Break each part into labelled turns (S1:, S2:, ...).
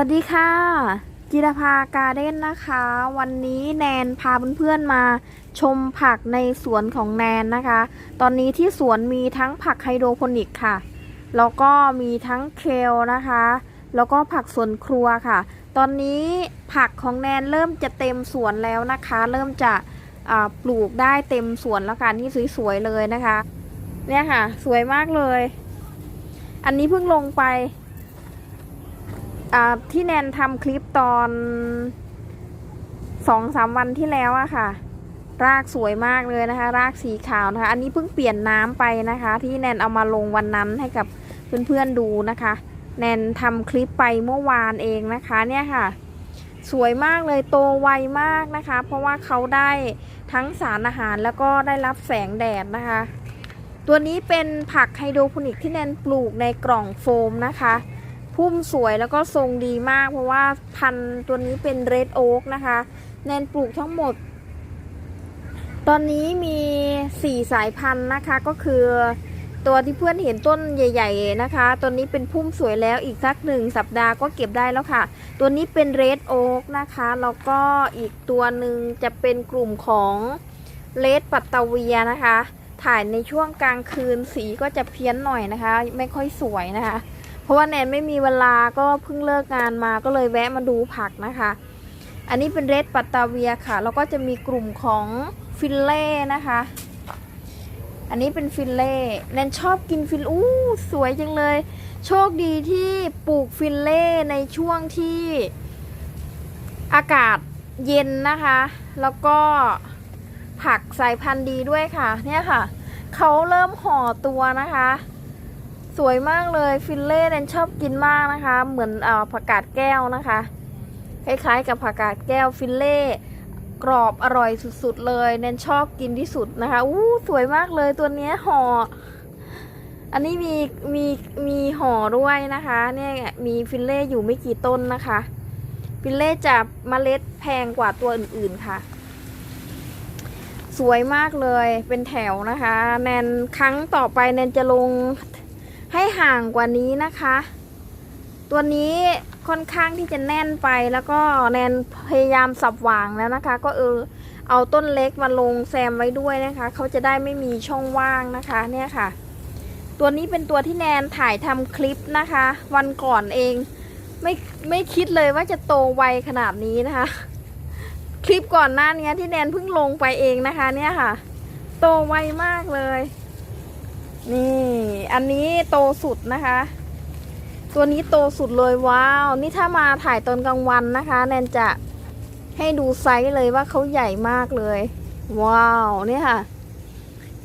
S1: วัสดีค่ะจิรภาการเด้นนะคะ วันนี้แนนพาเพื่อนๆมาชมผักในสวนของแนนนะคะ ตอนนี้ที่สวนมีทั้งผักไฮโดรโปนิกค่ะ แล้วก็มีทั้งเคลนะคะ แล้วก็ผักสวนครัวค่ะ ตอนนี้ผักของแนนเริ่มจะเต็มสวนแล้วนะคะ เริ่มจะปลูกได้เต็มสวนแล้วค่ะนี่สวยๆเลยนะคะ เนี่ยค่ะ สวยมากเลย อันนี้เพิ่งลงไป ที่แนนทำคลิปตอนสองสามวันที่แล้วอะค่ะ รากสวยมากเลยนะคะ รากสีขาวนะคะ อันนี้เพิ่งเปลี่ยนน้ำไปนะคะ ที่แนนเอามาลงวันนั้นให้กับเพื่อนๆดูนะคะ แนนทำคลิปไปเมื่อวานเองนะคะเนี่ยค่ะ สวยมากเลยโตไวมากนะคะ เพราะว่าเขาได้ทั้งสารอาหารแล้วก็ได้รับแสงแดดนะคะ ตัวนี้เป็นผักไฮโดรโปนิกที่แนนปลูกในกล่องโฟมนะคะ พุ่มสวยแล้วก็ทรงดีมาก เพราะว่าพันธุ์ตัวนี้เป็นเรดโอ๊กนะคะ แนนปลูกทั้งหมด ตอนนี้มีสี่สายพันธุ์นะคะก็คือตัวที่เพื่อนเห็นต้นใหญ่ ๆ นะคะ ตัวนี้เป็นพุ่มสวยแล้วอีกสักหนึ่งสัปดาห์ก็เก็บได้แล้วค่ะ ตัวนี้เป็นเรดโอ๊กนะคะ แล้วก็อีกตัวหนึ่งจะเป็นกลุ่มของเลดปัตตาเวียนะคะ ถ่ายในช่วงกลางคืนสีก็จะเพี้ยนหน่อยนะคะ ไม่ค่อยสวยนะคะ ราะว่าแนนไม่มีเวลาก็เพิ่งเลิกงานมาก็เลยแวะมาดูผักนะคะ อันนี้เป็นเรดปัตตาเวียค่ะ แล้วก็จะมีกลุ่มของฟิลเล่นะคะ อันนี้เป็นฟิลเล่แนนชอบกินฟิลอู้สวยจังเลย โชคดีที่ปลูกฟิลเล่ในช่วงที่อากาศเย็นนะคะ แล้วก็ผักสายพันธุ์ดีด้วยค่ะ เนี่ยค่ะ เขาเริ่มห่อตัวนะคะ สวยมากเลยฟิลเล่แนนชอบกินมากนะคะ เหมือนอผักกาดแก้วนะคะ คล้ายๆ กับผักกาดแก้วฟิลเล่กรอบอร่อยสุดๆเลยแนนชอบกินที่สุดนะคะอู้สวยมากเลยตัวเนี้ยห่ออันนี้มีมีมีห่อด้วยนะคะเนี่ยมีฟิลเล่อยู่ไม่กี่ต้นนะคะฟิลเล่จะเมล็ดแพงกว่าตัวอื่นๆค่ะ สวยมากเลยเป็นแถวนะคะ แนนครั้งต่อไปแนนจะลง ให้ห่างกว่านี้นะคะ ตัวนี้ค่อนข้างที่จะแน่นไปแล้วก็แนนพยายามสับหว่างแล้วนะคะ ก็เออเอาต้นเล็กมาลงแซมไว้ด้วยนะคะ เขาจะได้ไม่มีช่องว่างนะคะเนี่ยค่ะ ตัวนี้เป็นตัวที่แนนถ่ายทำคลิปนะคะ วันก่อนเองไม่ไม่คิดเลยว่าจะโตไวขนาดนี้นะคะ คลิปก่อนหน้านี้ที่แนนเพิ่งลงไปเองนะคะ เนี่ยค่ะ โตไวมากเลย นี่อันนี้โตสุดนะคะ ตัวนี้โตสุดเลยว้าว นี่ถ้ามาถ่ายตอนกลางวันนะคะ แนนจะให้ดูไซส์เลยว่าเขาใหญ่มากเลย ว้าวนี่ค่ะ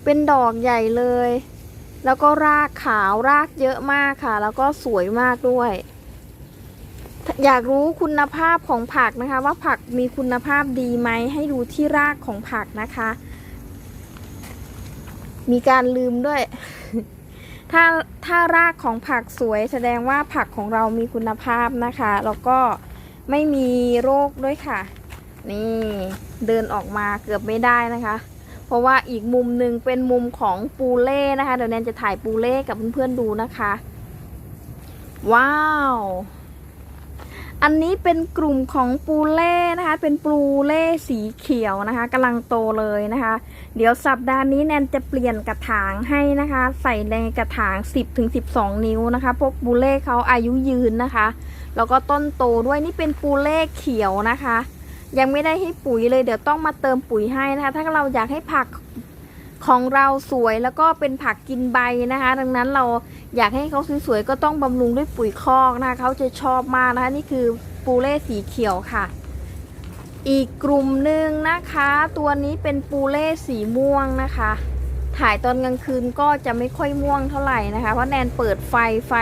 S1: เป็นดอกใหญ่เลย แล้วก็รากขาวรากเยอะมากค่ะ แล้วก็สวยมากด้วย อยากรู้คุณภาพของผักนะคะ ว่าผักมีคุณภาพดีไหมให้ดูที่รากของผักนะคะ มีการลืมด้วย ถ้าถ้ารากของผักสวยแสดงว่าผักของเรามีคุณภาพนะคะ แล้วก็ไม่มีโรคด้วยค่ะ นี่เดินออกมาเกือบไม่ได้นะคะ เพราะว่าอีกมุมหนึ่งเป็นมุมของปูเล่นะคะ เดี๋ยวแนนจะถ่ายปูเล่กับเพื่อนๆดูนะคะ ว้าว อันนี้เป็นกลุ่มของปูเล่นะคะ เป็นปูเล่สีเขียวนะคะกำลังโตเลยนะคะ เดี๋ยวสัปดาห์นี้แนนจะเปลี่ยนกระถางให้นะคะ ใส่ในกระถาง 10ถึง12 นิ้วนะคะพราะปูเล่เขาอายุยืนนะคะ แล้วก็ต้นโตด้วยนี่เป็นปูเล่เขียวนะคะ ยังไม่ได้ให้ปุ๋ยเลยเดี๋ยวต้องมาเติมปุ๋ยให้นะคะ ถ้าเราอยากให้ผัก ของเราสวยแล้วก็เป็นผักกินใบนะคะ ดังนั้นเราอยากให้เขาสวยๆก็ต้องบำรุงด้วยปุ๋ยคอกนะคะเขาจะชอบมากนะคะนี่คือปูเล่สีเขียวค่ะ อีกกลุ่มหนึ่งนะคะ ตัวนี้เป็นปูเล่สีม่วงนะคะ ถ่ายตอนกลางคืนก็จะไม่ค่อยม่วงเท่าไหร่นะคะ เพราะแนนเปิดไฟไฟ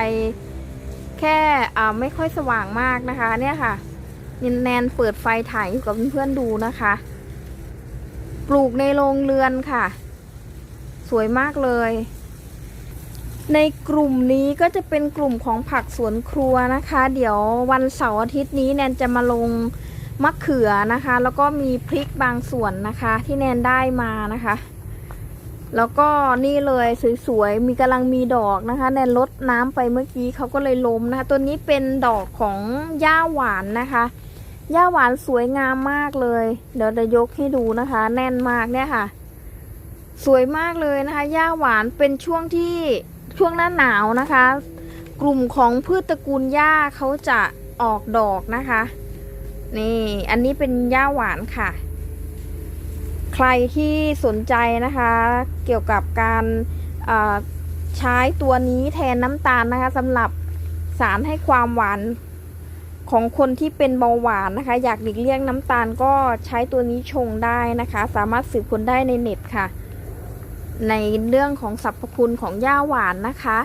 S1: แค่ไม่ค่อยสว่างมากนะคะเนี่ยค่ะแนนเปิดไฟถ่ายอยู่กับเพื่อนๆดูนะคะ ปลูกในโรงเรือนค่ะ สวยมากเลย ในกลุ่มนี้ก็จะเป็นกลุ่มของผักสวนครัวนะคะ เดี๋ยววันเสาร์อาทิตย์นี้แนนจะมาลงมะเขือนะคะ แล้วก็มีพริกบางส่วนนะคะ ที่แนนได้มานะคะ แล้วก็นี่เลยสวยๆมีกำลังมีดอกนะคะ แนนลดน้ำไปเมื่อกี้เขาก็เลยล้มนะคะ ตัวนี้เป็นดอกของย่าหวานนะคะย่าหวานสวยงามมากเลย เดี๋ยวจะยกให้ดูนะคะ แน่นมากเนี่ยค่ะ สวยมากเลยนะคะย่าหวานเป็นช่วงที่ช่วงหน้าหนาวนะคะ กลุ่มของพืชตระกูลหญ้าเขาจะออกดอกนะคะ นี่อันนี้เป็นหญ้าหวานค่ะ ใครที่สนใจนะคะ เกี่ยวกับการใช้ตัวนี้แทนน้ำตาลนะคะสำหรับสารให้ความหวานของคนที่เป็นเบาหวานนะคะ อยากหลีกเลี่ยงน้ำตาลก็ใช้ตัวนี้ชงได้นะคะ สามารถสืบค้นได้ในเน็ตค่ะ ในเรื่องของสรรพคุณของหญ้าหวานนะคะ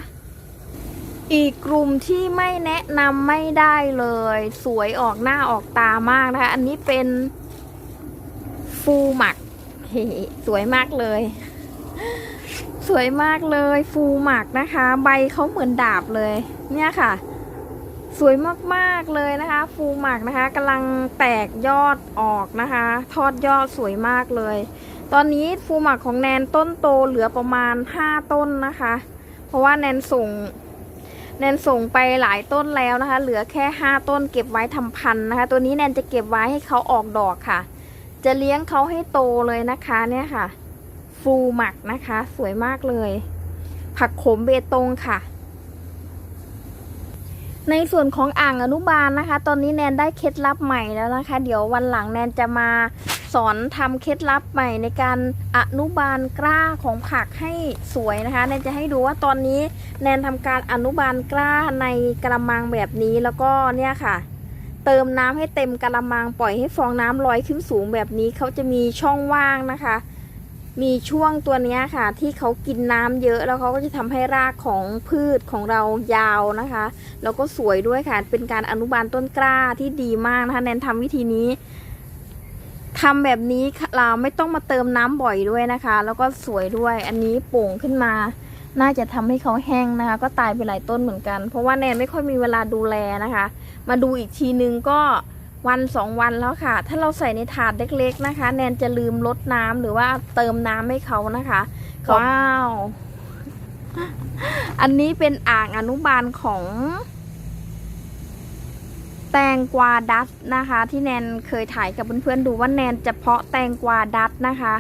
S1: อีกกลุ่มที่ไม่แนะนำไม่ได้เลย สวยออกหน้าออกตามากนะคะ อันนี้เป็นฟูหมักเฮสวยมากเลย สวยมากเลยฟูหมักนะคะ ใบเขาเหมือนดาบเลย เนี่ยค่ะ สวยมากๆเลยนะคะ ฟูหมักนะคะกำลังแตกยอดออกนะคะ ทอดยอดสวยมากเลย ตอนนี้ฟูหมักของแนนต้นโตเหลือประมาณ 5 ต้นนะคะ เพราะว่าแนนส่งแนนส่งไปหลายต้นแล้วนะคะ เหลือแค่ 5 ต้นเก็บไว้ทำพันธุ์นะคะ ตัวนี้แนนจะเก็บไว้ให้เขาออกดอกค่ะ จะเลี้ยงเขาให้โตเลยนะคะเนี่ยค่ะ ฟูหมักนะคะ สวยมากเลย ผักขมเบตงค่ะ ในส่วนของอ่างอนุบาลนะคะ ตอนนี้แนนได้เคล็ดลับใหม่แล้วนะคะ เดี๋ยววันหลังแนนจะมา อนทำเคล็ดลับใหม่ในการอนุบาลกล้าของผักให้สวยนะคะ แนนจะให้ดูว่าตอนนี้แนนทำการอนุบาลกล้าในกระมังแบบนี้แล้วก็เนี่ยค่ะ เติมน้ำให้เต็มกระมังปล่อยให้ฟองน้ำลอยขึ้นสูงแบบนี้เขาจะมีช่องว่างนะคะ มีช่วงตัวเนี้ยค่ะ ที่เขากินน้ำเยอะแล้วเขาก็จะทำให้รากของพืชของเรายาวนะคะ แล้วก็สวยด้วยค่ะเป็นการอนุบาลต้นกล้าที่ดีมากนะคะแนนทำวิธีนี้ ทำแบบนี้เราไม่ต้องมาเติมน้ำบ่อยด้วยนะคะ แล้วก็สวยด้วยอันนี้โป่งขึ้นมา น่าจะทำให้เขาแห้งนะคะ ก็ตายไปหลายต้นเหมือนกัน เพราะว่าแนนไม่ค่อยมีเวลาดูแลนะคะ มาดูอีกทีนึงก็วันสองวันแล้วค่ะ ถ้าเราใส่ในถาดเล็กๆนะคะ แนนจะลืมลดน้ำหรือว่าเติมน้ำให้เขานะคะว้าว อันนี้เป็นอ่างอนุบาลของ แตงกวาดัตนะคะ ที่แนนเคยถ่ายกับเพื่อนๆดูว่าแนนจะเพาะแตงกวาดัตนะคะ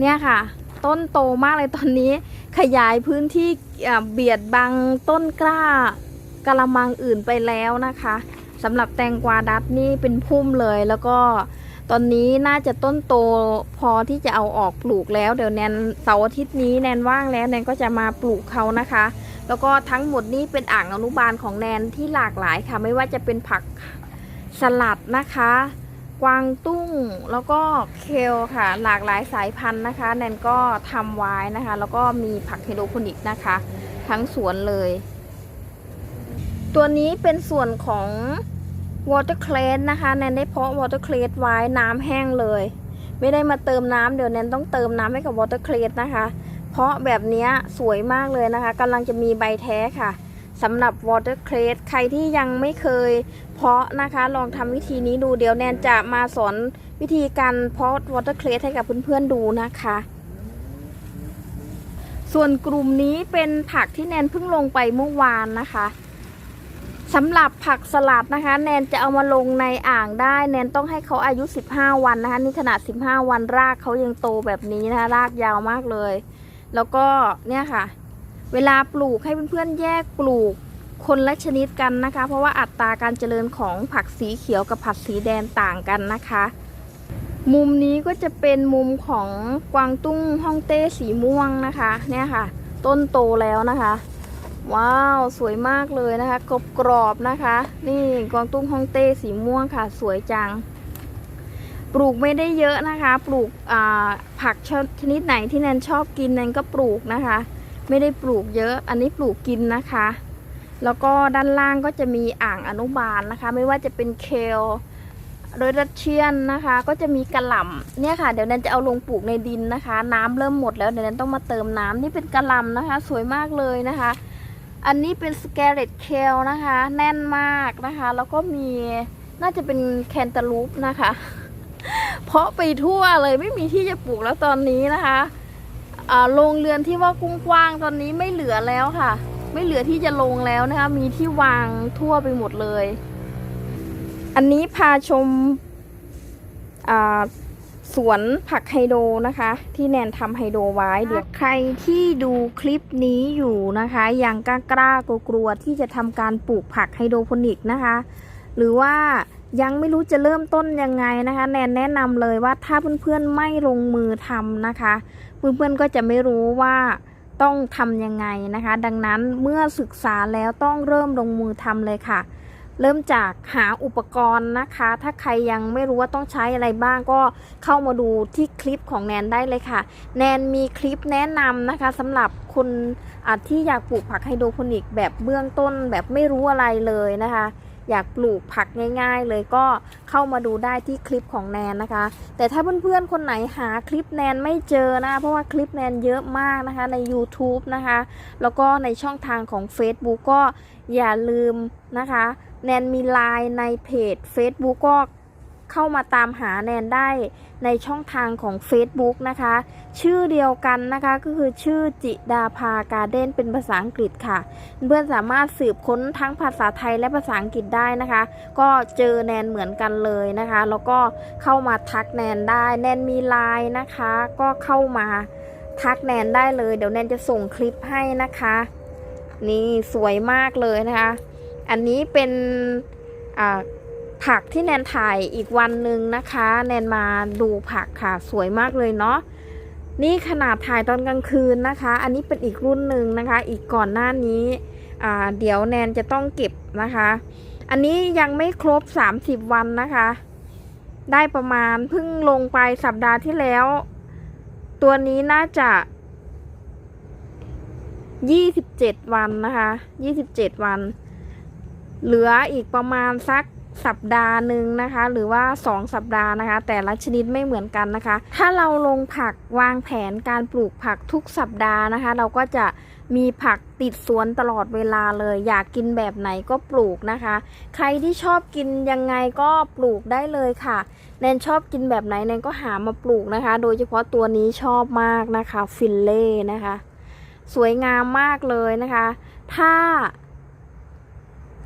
S1: เนี่ยค่ะ ต้นโตมากเลยตอนนี้ขยายพื้นที่เบียดบังต้นกล้ากระมังอื่นไปแล้วนะคะสำหรับแตงกวาดัตนี่เป็นพุ่มเลยแล้วก็ ตอนนี้น่าจะต้นโตพอที่จะเอาออกปลูกแล้ว เดี๋ยวแนนเสาร์อาทิตย์นี้แนนว่างแล้วแนนก็จะมาปลูกเขานะคะ แล้วก็ทั้งหมดนี้เป็นอ่างอนุบาลของแนนที่หลากหลายค่ะ ไม่ว่าจะเป็นผักสลัดนะคะ กวางตุ้งแล้วก็เคลค่ะ หลากหลายสายพันธุ์นะคะ แนนก็ทำไว้นะคะ แล้วก็มีผักไฮโดรโปนิกนะคะ ทั้งสวนเลย ตัวนี้เป็นส่วนของ watercress นะคะแนนได้เพาะ watercress ไว้น้ำแห้งเลย ไม่ได้มาเติมน้ำเดี๋ยวแนนต้องเติมน้ำให้กับ watercress นะคะ เพราะแบบนี้สวยมากเลยนะคะกำลังจะมีใบแท้ค่ะสำหรับ watercress ใครที่ยังไม่เคย เพาะนะคะลองทำวิธีนี้ดูเดี๋ยวแนนจะมาสอนวิธีการเพาะ watercress ให้กับเพื่อนๆดูนะคะ ส่วนกลุ่มนี้เป็นผักที่แนนเพิ่งลงไปเมื่อวานนะคะ สำหรับผักสลัดนะคะ แนนจะเอามาลงในอ่างได้ แนนต้องให้เขาอายุ 15 วันนะคะ นี่ขนาด 15 วันรากเขายังโตแบบนี้นะคะ รากยาวมากเลย แล้วก็เนี่ยค่ะ เวลาปลูกให้เพื่อนๆแยกปลูกคนละชนิดกันนะคะ เพราะว่าอัตราการเจริญของผักสีเขียวกับผักสีแดงต่างกันนะคะ มุมนี้ก็จะเป็นมุมของกวางตุ้งฮ่องเต้สีม่วงนะคะ เนี่ยค่ะ ต้นโตแล้วนะคะ ว้าวสวยมากเลยนะคะกรอบกรอบนะคะ นี่กวางตุ้งฮ่องเต้สีม่วงค่ะ สวยจัง ปลูกไม่ได้เยอะนะคะ ปลูกผักชนิดไหนที่แนนชอบกินแนนก็ปลูกนะคะ ไม่ได้ปลูกเยอะอันนี้ปลูกกินนะคะ แล้วก็ด้านล่างก็จะมีอ่างอนุบาลนะคะ ไม่ว่าจะเป็นเคลโดยรัสเชียนนะคะ ก็จะมีกระหล่ำเนี่ยค่ะเดี๋ยวแนนจะเอาลงปลูกในดินนะคะ น้ำเริ่มหมดแล้วเดี๋ยวแนนต้องมาเติมน้ำนี่เป็นกระหล่ำนะคะ สวยมากเลยนะคะ อันนี้เป็นสแกเลตเคลนะคะ แน่นมากนะคะ แล้วก็มีน่าจะเป็นแคนตาลูปนะคะ เพราะไปทั่วเลยไม่มีที่จะปลูกแล้วตอนนี้นะคะโรงเรือนที่ว่ากุ้งกว้างตอนนี้ไม่เหลือแล้วค่ะ ไม่เหลือที่จะลงแล้วนะคะ มีที่วางทั่วไปหมดเลย อันนี้พาชมอ่า สวนผักไฮโดรนะคะ ที่แนนทำไฮโดรไว้ เดี๋ยวใครที่ดูคลิปนี้อยู่นะคะ ยังกล้ากล้ากลัวๆที่จะทำการปลูกผักไฮโดรโปนิกนะคะ หรือว่ายังไม่รู้จะเริ่มต้นยังไงนะคะ แนนแนะนำเลยว่าถ้าเพื่อนๆไม่ลงมือทำนะคะ เพื่อนๆก็จะไม่รู้ว่าต้องทำยังไงนะคะ ดังนั้นเมื่อศึกษาแล้วต้องเริ่มลงมือทำเลยค่ะ เริ่มจากหาอุปกรณ์นะคะ ถ้าใครยังไม่รู้ว่าต้องใช้อะไรบ้างก็เข้ามาดูที่คลิปของแนนได้เลยค่ะ แนนมีคลิปแนะนำนะคะสำหรับคนที่อยากปลูกผักไฮโดรโปนิกแบบเบื้องต้นแบบไม่รู้อะไรเลยนะคะอยากปลูกผักง่ายๆ เลยก็เข้ามาดูได้ที่คลิปของแนนนะคะ แต่ถ้าเพื่อนๆ คนไหนหาคลิปแนนไม่เจอนะเพราะว่าคลิปแนนเยอะมากนะคะใน YouTube นะคะ แล้วก็ในช่องทางของ Facebook ก็อย่าลืมนะคะ แนนมีไลน์ในเพจ Facebook ก็เข้ามาตามหาแนนได้ในช่องทางของ Facebook นะคะ ชื่อเดียวกันนะคะก็คือชื่อจิดาภาการ์เด้นเป็นภาษาอังกฤษค่ะ เพื่อนสามารถสืบค้นทั้งภาษาไทยและภาษาอังกฤษได้นะคะ ก็เจอแนนเหมือนกันเลยนะคะ แล้วก็เข้ามาทักแนนได้ แนนมีไลน์นะคะ ก็เข้ามาทักแนนได้เลย เดี๋ยวแนนจะส่งคลิปให้นะคะ นี่สวยมากเลยนะคะ อันนี้เป็นผักที่แนนถ่ายอีกวันหนึ่งนะคะ แนนมาดูผักค่ะสวยมากเลยเนาะนี่ขนาดถ่ายตอนกลางคืนนะคะ อันนี้เป็นอีกรุ่นหนึ่งนะคะ อีกก่อนหน้านี้เดี๋ยวแนนจะต้องเก็บนะคะ อันนี้ยังไม่ครบ 30 วันนะคะ ได้ประมาณเพิ่งลงไปสัปดาห์ที่แล้ว ตัวนี้น่าจะ 27 วันนะคะ 27 วัน เหลืออีกประมาณสักสัปดาห์หนึ่งนะคะ หรือว่า 2 สัปดาห์นะคะ แต่ละชนิดไม่เหมือนกันนะคะ ถ้าเราลงผักวางแผนการปลูกผักทุกสัปดาห์นะคะ เราก็จะมีผักติดสวนตลอดเวลาเลย อยากกินแบบไหนก็ปลูกนะคะ ใครที่ชอบกินยังไงก็ปลูกได้เลยค่ะแนนชอบกินแบบไหนแนนก็หามาปลูกนะคะ โดยเฉพาะตัวนี้ชอบมากนะคะ ฟิลเล่นะคะ สวยงามมากเลยนะคะ ถ้า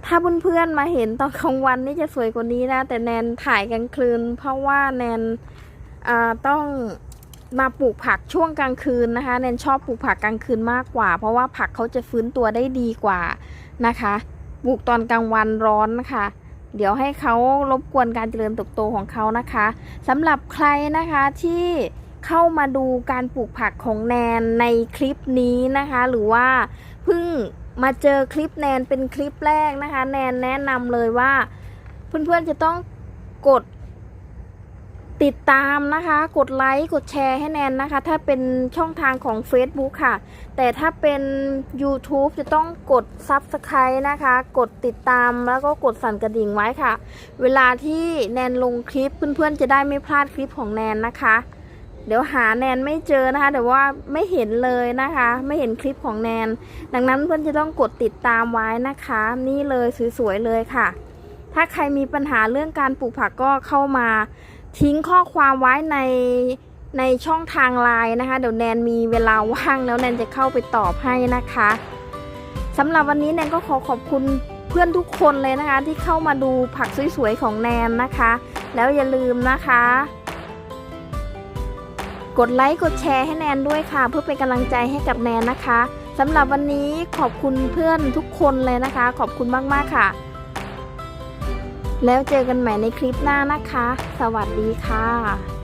S1: ถ้าเพื่อนๆมาเห็นตอนกลางวันนี่จะสวยกว่านี้นะ แต่แนนถ่ายกลางคืน เพราะว่าแนนต้องมาปลูกผักช่วงกลางคืนนะคะแนนชอบปลูกผักกลางคืนมากกว่า เพราะว่าผักเขาจะฟื้นตัวได้ดีกว่านะคะปลูกตอนกลางวันร้อนนะคะเดี๋ยวให้เขารบกวนการเจริญเติบโตของเขานะคะสำหรับใครนะคะที่เข้ามาดูการปลูกผักของแนนในคลิปนี้นะคะ หรือว่าเพิ่ง มาเจอคลิปแนนเป็นคลิปแรกนะคะ แนนแนะนำเลยว่า เพื่อนๆจะต้องกดติดตามนะคะ กดไลค์ กดแชร์ให้แนนนะคะ ถ้าเป็นช่องทางของ Facebook ค่ะ แต่ถ้าเป็น YouTube จะต้องกด Subscribe นะคะ กดติดตามแล้วก็กดสั่นกระดิ่งไว้ค่ะ เวลาที่แนนลงคลิปเพื่อนๆจะได้ไม่พลาดคลิปของแนนนะคะ เดี๋ยวหาแนนไม่เจอนะคะเดี๋ยวว่าไม่เห็นเลยนะคะ ไม่เห็นคลิปของแนน ดังนั้นเพื่อนจะต้องกดติดตามไว้นะคะ นี่เลยสวยๆเลยค่ะ ถ้าใครมีปัญหาเรื่องการปลูกผักก็เข้ามาทิ้งข้อความไว้ในในช่องทางไลน์นะคะ เดี๋ยวแนนมีเวลาว่างแล้วแนนจะเข้าไปตอบให้นะคะสำหรับวันนี้แนนก็ขอขอบคุณเพื่อนทุกคนเลยนะคะ ที่เข้ามาดูผักสวยๆของแนนนะคะ แล้วอย่าลืมนะคะ กดไลค์กดแชร์ให้แนนด้วยค่ะ เพื่อเป็นกำลังใจให้กับแนนนะคะสำหรับวันนี้ขอบคุณเพื่อนทุกคนเลยนะคะ ขอบคุณมากๆค่ะ แล้วเจอกันใหม่ในคลิปหน้านะคะ สวัสดีค่ะ